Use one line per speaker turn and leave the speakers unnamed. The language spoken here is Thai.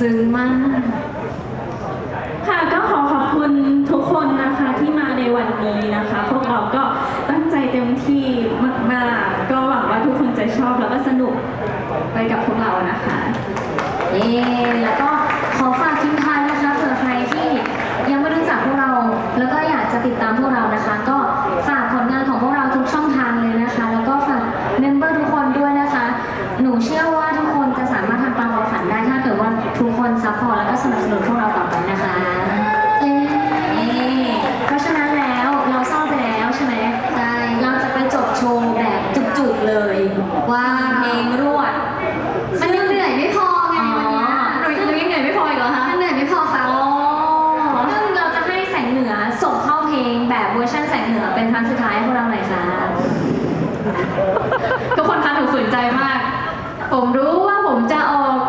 ซึ้งมาก
ค่ะก็ขอขอบคุณทุกคนนะคะที่มาในวันนี้นะคะ พวกเราก็ตั้งใจเต็มที่มาก ๆ ก็หวังว่าทุกคนจะชอบแล้วก็สนุกไปกับพวกเรานะคะ
เย้แล้วก็ขอฝากทิ้งท้ายนะคะเผื่อใครที่ยังไม่รู้จักพวกเรา แล้วก็อยากจะติดตามพวกเรานะคะ ก็ คนซัพพอร์ตแล้วก็สนับสนุนพวกเราต่อไปนะคะเย้เพราะฉะนั้นแล้วเราเศร้าไปแล้วใช่ไหมใช่เราจะไปจบโชว์แบบจุกๆเลย ว่าเพลงรวด
มันยังเหนื่อยไม่พอไงวันเนี้ย
หนูหนูยังเหนื่อยไม่พออีกเหรอคะ
มันเหนื่อยไม่พอค่ะ
อ๋อซึ่งเราจะให้แสงเหนือส่งเข้าเพลงแบบเวอร์ชันแสงเหนือเป็นครั้งสุดท้ายให้พวกเราหน่อยค่ะ
ทุกคนคะหนูฝืนใจมาก ผมรู้ว่าผมจะออก